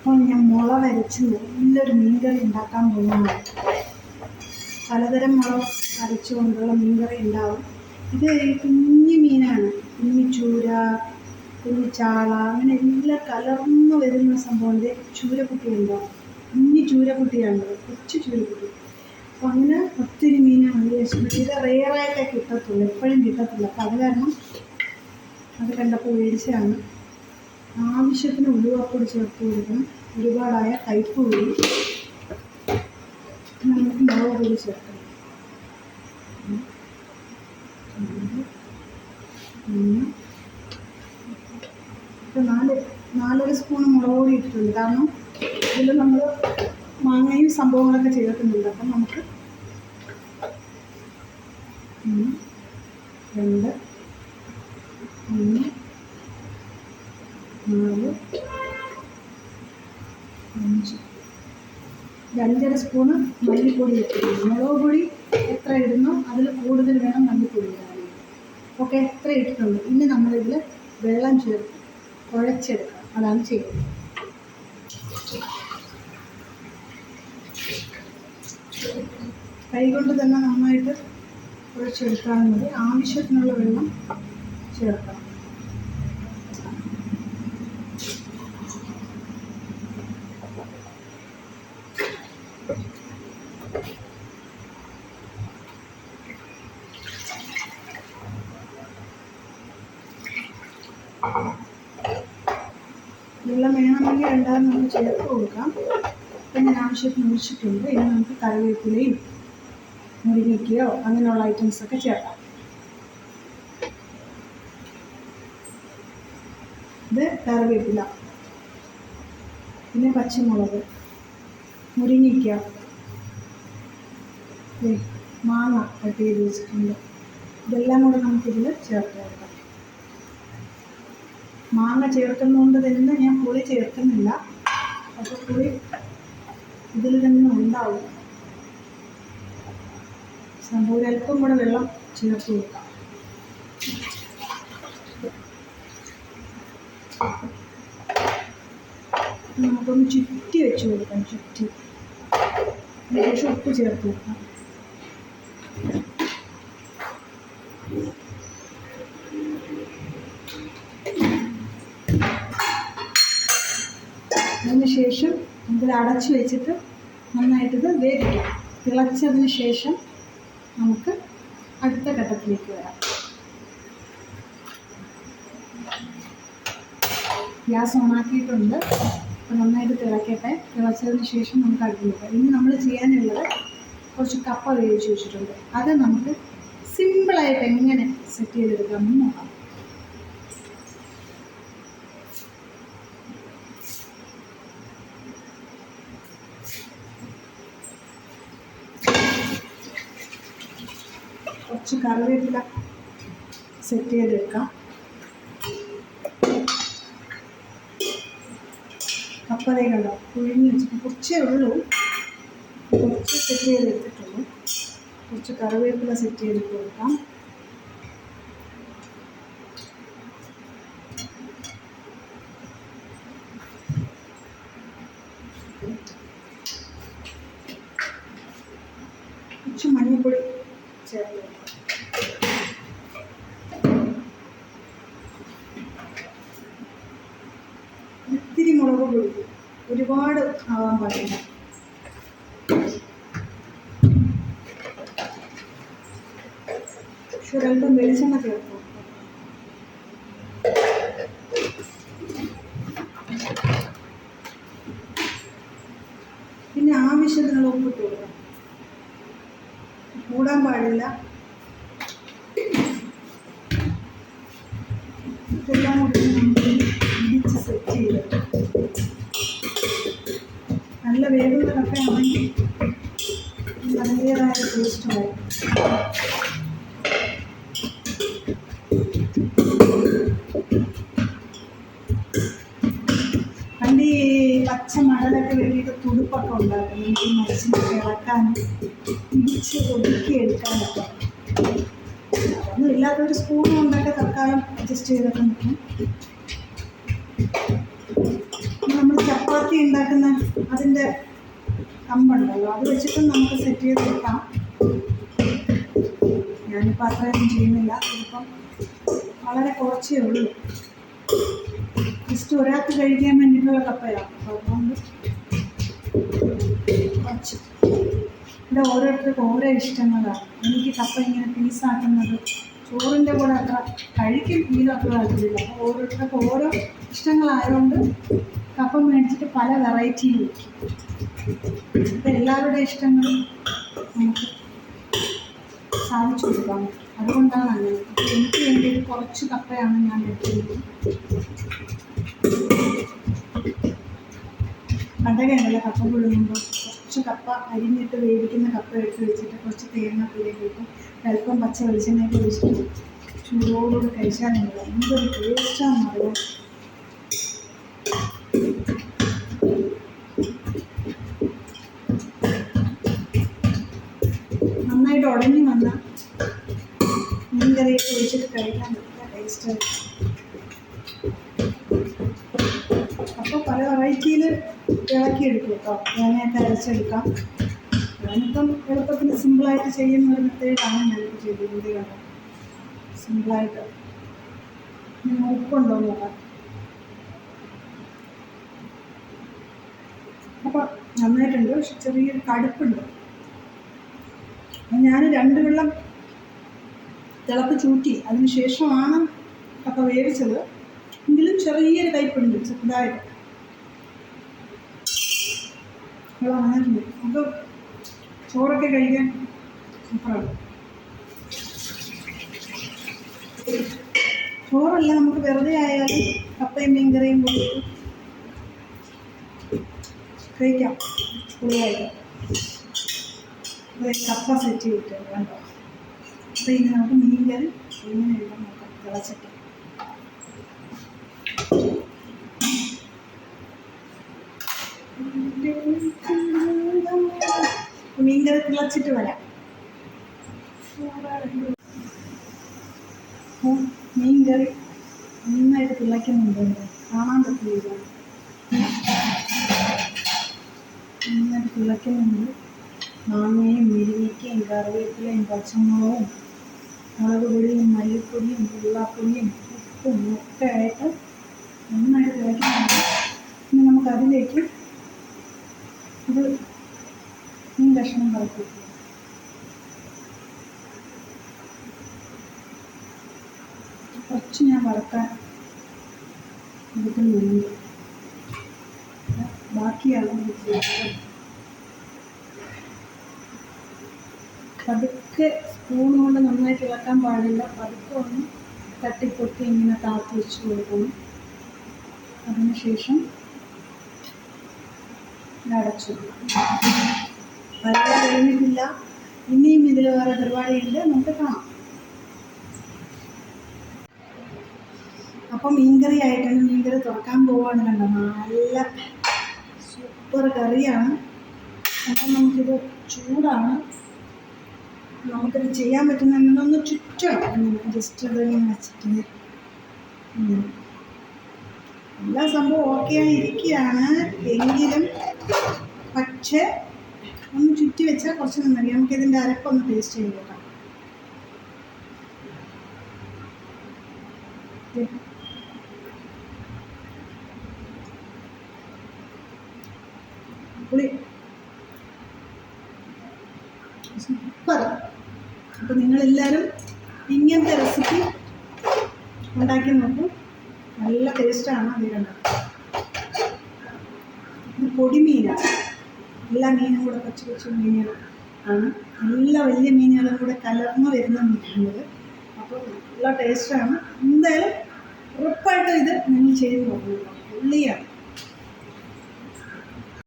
അപ്പോൾ ഞാൻ മുള വരച്ച് നല്ലൊരു മീൻകറി ഉണ്ടാക്കാൻ പോകുന്നു. പലതരം മുള അരച്ചുകൊണ്ടുള്ള മീൻകറി ഉണ്ടാവും. ഇത് കുഞ്ഞു മീനാണ്. കുഞ്ഞു ചൂര കുഞ്ഞു ചാള അങ്ങനെ എല്ലാം കലർന്നു വരുന്ന സംഭവം. ഇത് ചൂരക്കുട്ടി ഉണ്ടാവും കുഞ്ഞു ചൂരക്കുട്ടിയാണ്? കൊച്ചു ചൂരക്കുട്ടി. അപ്പം അങ്ങനെ ഒത്തിരി മീനാണ് ഇത് റെയറായിട്ടേ കിട്ടത്തുള്ളൂ. എപ്പോഴും കിട്ടത്തില്ല അപ്പം അത് കാരണം അത് കണ്ടപ്പോൾ മേടിച്ചതാണ് ആവശ്യത്തിന് ഉലുവാപ്പൊടി ചേർത്ത് കൊടുക്കണം. ഒരുപാടായ കയ്പ് കൂടി നമുക്ക് മുളക് പൊടി ചേർക്കണം ഇപ്പം നാല് നാലര സ്പൂൺ മുളക് പൊടി ഇട്ടിട്ടുണ്ട്. കാരണം ഇതിൽ നമ്മൾ മാങ്ങയും സംഭവങ്ങളൊക്കെ ചേർക്കുന്നുണ്ട്. അപ്പം നമുക്ക് രണ്ട് മൂന്ന് അഞ്ചര സ്പൂണ് മല്ലിപ്പൊടി ഇട്ടിട്ടുണ്ട് മുളക് പൊടി എത്ര ഇടുന്നോ? അതിൽ കൂടുതൽ വേണം മല്ലിപ്പൊടി ഇടാൻ ഓക്കെ എത്ര ഇട്ടിട്ടുണ്ട്? ഇനി നമ്മളിതിൽ വെള്ളം ചേർത്ത് കുഴച്ചെടുക്കുക അതാണ് ചെയ്യുന്നത്. കൈകൊണ്ട് തന്നെ നന്നായിട്ട് കുഴച്ചെടുക്കാവുന്നത് ആവശ്യത്തിനുള്ള വെള്ളം ചേർക്കണം. വേണമെങ്കിൽ രണ്ടാമത് നമ്മൾ ചേർത്ത് കൊടുക്കാം. പിന്നെ ആവശ്യത്തിന് ഒഴിച്ചിട്ടുണ്ട് ഇനി നമുക്ക് കറിവേപ്പിലയും മുരിങ്ങയ്ക്കയോ അങ്ങനെയുള്ള ഐറ്റംസ് ഒക്കെ ചേർക്കാം. ഇത് കറിവേപ്പില. പിന്നെ പച്ചമുളക് മുരിങ്ങയ്ക്ക. മാങ്ങ കട്ട് ചെയ്ത് വെച്ചിട്ടുണ്ട്. ഇതെല്ലാം കൂടെ നമുക്കിതിൽ ചേർത്ത് കൊടുക്കാം. മാങ്ങ ചേർക്കുന്നതുകൊണ്ട് തന്നെ ഞാൻ പുളി ചേർക്കുന്നില്ല. അപ്പോൾ പുളി ഇതിൽ തന്നെ ഉണ്ടാവും. സംഭവം കൂടെ വെള്ളം ചേർത്ത് കൊടുക്കാം. നമുക്കൊന്ന് ചുറ്റി വെച്ച് കൊടുക്കാം ചുറ്റി. ശേഷം ഉപ്പ് ചേർത്ത് കൊടുക്കാം. അതിന് ശേഷം ഇതിൽ അടച്ച് വെച്ചിട്ട് നന്നായിട്ടിത് വേവിക്കാം. തിളച്ചതിന് ശേഷം നമുക്ക് അടുത്ത ഘട്ടത്തിലേക്ക് വരാം. ഗ്യാസ് ഓണാക്കിയിട്ടുണ്ട് അപ്പോൾ നന്നായിട്ട് തിളക്കട്ടെ. തിളച്ചതിന് ശേഷം നമുക്ക് അടുപ്പിലേക്ക് ഇനി നമ്മൾ ചെയ്യാനുള്ളത് കുറച്ച് കപ്പ വേവിച്ച് വെച്ചിട്ടുണ്ട്. അത് നമുക്ക് സിമ്പിളായിട്ട് എങ്ങനെ സെറ്റ് ചെയ്തെടുക്കാമെന്ന് നോക്കാം. കുറച്ച് കറിവേപ്പില സെറ്റ് ചെയ്തെടുക്കാം. കപ്പലേ കണ്ടോ പുഴുങ്ങി വെച്ചിട്ട് കുറച്ചേ ഉള്ളൂ. കുറച്ച് സെറ്റ് ചെയ്തെടുത്തിട്ടുള്ളൂ. കുറച്ച് കറിവേപ്പില സെറ്റ് ചെയ്ത് കൊടുക്കാം. കുറച്ച് മഞ്ഞൾപ്പൊടി ചേർത്ത് കൊടുക്കാം ഒരുപാട് ആവാൻ പാടില്ല. ഒരല്പം വെളിച്ചെണ്ണ ചേർക്കും പിന്നെ ആവശ്യത്തിനുള്ള ഉപ്പിട്ട് കൊടുക്കണം. കൂടാൻ പാടില്ല. പച്ച മണലൊക്കെ വെട്ടിയിട്ട് തുടുപ്പൊക്കെ ഉണ്ടാക്കും ഈ മനസ്സിനെ ഇളക്കാൻ തിരിച്ച് ഒതുക്കി എടുക്കാനൊക്കെ അതൊന്നും ഇല്ലാത്തൊരു സ്പൂണും കൊണ്ടൊക്കെ തൽക്കാലം അഡ്ജസ്റ്റ് ചെയ്തൊക്കെ നിൽക്കും. നമ്മൾ ചപ്പാത്തി ഉണ്ടാക്കുന്ന അതിന്റെ കമ്പുണ്ടല്ലോ അത് വെച്ചിട്ടും നമുക്ക് സെറ്റ് ചെയ്ത് വെക്കാം. ഞാനിപ്പോൾ അത്രയൊന്നും ചെയ്യുന്നില്ല ഇപ്പം വളരെ കുറച്ചേ ഉള്ളൂ. ജസ്റ്റ് ഒരാൾക്ക് കഴിക്കാൻ വേണ്ടിയിട്ടുള്ള കപ്പയാണ് അതുകൊണ്ട് ഓരോരുത്തർക്കും ഓരോ ഇഷ്ടങ്ങളാണ് എനിക്ക് കപ്പ ഇങ്ങനെ പീസാക്കുന്നത് ചോറിന്റെ കൂടെ അത്ര കഴിക്കും ഇതിലും അത്ര താല്പര്യമില്ല അപ്പോൾ ഓരോരുത്തർക്കും ഓരോ ഇഷ്ടങ്ങളായതുകൊണ്ട് കപ്പ മേടിച്ചിട്ട് പല വെറൈറ്റിയും വയ്ക്കും ഇപ്പം എല്ലാവരുടെ ഇഷ്ടങ്ങളും നമുക്ക് സാധിച്ചു കൊടുക്കാം. അതുകൊണ്ടാണ് അങ്ങനെ. എനിക്ക് വേണ്ടി കുറച്ച് കപ്പയാണ് ഞാൻ എടുത്തിരിക്കുന്നത്. കണ്ടകയുണ്ടല്ലോ കപ്പ പുഴുങ്ങുമ്പോൾ കുറച്ച് കപ്പ അരിഞ്ഞിട്ട് വേവിക്കുന്ന കപ്പ എടുത്ത് വെച്ചിട്ട് കുറച്ച് തേങ്ങ ഇട്ട് അല്പം പച്ച വെളിച്ചെണ്ണയൊക്കെ ഒഴിച്ചിട്ട് ചൂടോടുകൂടി നിങ്ങൾ എന്തൊരു ടേസ്റ്റാണെന്ന് പറയാം നന്നായിട്ട് ഉടഞ്ഞു വന്ന മീൻകറിയൊക്കെ ഒഴിച്ചിട്ട് കഴിക്കാൻ നല്ല ടേസ്റ്റാണ് അപ്പോൾ പല വെറൈറ്റിയിൽ ഇളക്കിയെടുക്കും കേട്ടോ. തേങ്ങയൊക്കെ അരച്ചെടുക്കാം ഞാനിപ്പം എളുപ്പത്തിന് സിമ്പിളായിട്ട് ചെയ്യുന്ന ഒരു മെത്തേഡാണ് ഞാനിപ്പോൾ ചെയ്തിരുന്നത് കണ്ടോ സിമ്പിളായിട്ട് ഉപ്പുണ്ടോ നോക്കാം. അപ്പോൾ നന്നായിട്ടുണ്ട്. പക്ഷെ ചെറിയൊരു കടുപ്പുണ്ട്. ഞാൻ രണ്ട് വെള്ളം തിളപ്പ് ചൂട്ടി അതിന് ശേഷമാണ് കപ്പ വേവിച്ചത്. എങ്കിലും ചെറിയൊരു കയ്പുണ്ട് ചെറുതായിട്ട്. വന്നിട്ടുണ്ട് നമുക്ക് ചോറൊക്കെ കഴിക്കാൻ സൂപ്പറാണ് ചോറല്ല നമുക്ക് വെറുതെ ആയാലും കപ്പയും മീൻകറിയും കൊടുത്ത് കഴിക്കാം. കൂടുതലായിട്ട്. കപ്പ സെറ്റ് ചെയ്തിട്ടുണ്ട് കണ്ടോ? അപ്പോൾ ഇനി നമുക്ക് മീൻകറി എങ്ങനെ എഴുതാൻ നോക്കാം. തിളച്ചിട്ട്. മീൻകറി വരാം. അപ്പോൾ മീൻകറി നന്നായിട്ട് തിളയ്ക്കുന്നുണ്ട്. കാണാൻ പറ്റില്ല നന്നായിട്ട് തിളയ്ക്കുന്നുണ്ട്. മാങ്ങയും മുരിങ്ങയ്ക്കയും കറിവേപ്പിലയും പച്ചമുളകും മുളക് പൊടിയും മല്ലിപ്പൊടിയും വെള്ളപ്പൊടിയും ഉപ്പും ഒക്കെ ആയിട്ട് നന്നായിട്ട് തിളയ്ക്കുന്നുണ്ട്. ഇനി നമുക്കതിലേക്ക് ഇത് കഷ്ണം കുറച്ച് ഞാൻ വറുക്കാൻ എടുക്കുന്നുണ്ട്. ബാക്കിയാണ്. പതുക്കെ സ്പൂൺ കൊണ്ട് നന്നായിട്ട് ഇളക്കാൻ പാടില്ല. പതുക്കെ ഒന്ന് തട്ടിപ്പൊട്ടി ഇങ്ങനെ താത്തി വെച്ച് കൊടുക്കണം. അതിനുശേഷം അടച്ചു പരിപാടി കഴിഞ്ഞിട്ടില്ല. ഇനിയും ഇതിൽ വേറെ പരിപാടിയുണ്ട്. നമുക്ക് കാണാം. അപ്പം മീൻകറി ആയിട്ടാണ് മീൻകറി തുറക്കാൻ പോവാണ് നല്ല സൂപ്പർ കറിയാണ്. അപ്പം നമുക്കിത് ചൂടാണ്. നമുക്കിത് ചെയ്യാൻ പറ്റുന്ന ഒന്ന് ചുറ്റണം ജസ്റ്റ് ഇതിങ്ങനെ വെച്ചിട്ട്. എല്ലാ സംഭവം ഓക്കെ ആയിരിക്കുകയാണ് എങ്കിലും പക്ഷേ ഒന്ന് ചുറ്റി വെച്ചാൽ കുറച്ച് നന്നായി നമുക്ക് ഇതിന്റെ അരപ്പൊന്ന് ടേസ്റ്റ് ചെയ്ത് നോക്കാം. പുളി. സൂപ്പർ. അപ്പോൾ നിങ്ങളെല്ലാവരും ഇങ്ങനത്തെ റെസിപ്പി ഉണ്ടാക്കി നോക്കും. നല്ല ടേസ്റ്റാണ് അത് കണ്ടത് ഇത് പൊടിമീനാണ്. എല്ലാ മീനും കൂടെ കൊച്ചു കൊച്ചു മീനുകൾ ആണ്. എല്ലാ വലിയ മീനുകളും കൂടെ കലർന്ന് വരുന്ന മീനാണിത്. അപ്പോൾ നല്ല ടേസ്റ്റാണ് എന്തായാലും ഉറപ്പായിട്ടും ഇത് നിങ്ങൾ ചെയ്ത് നോക്കണം. പുള്ളിയാണ്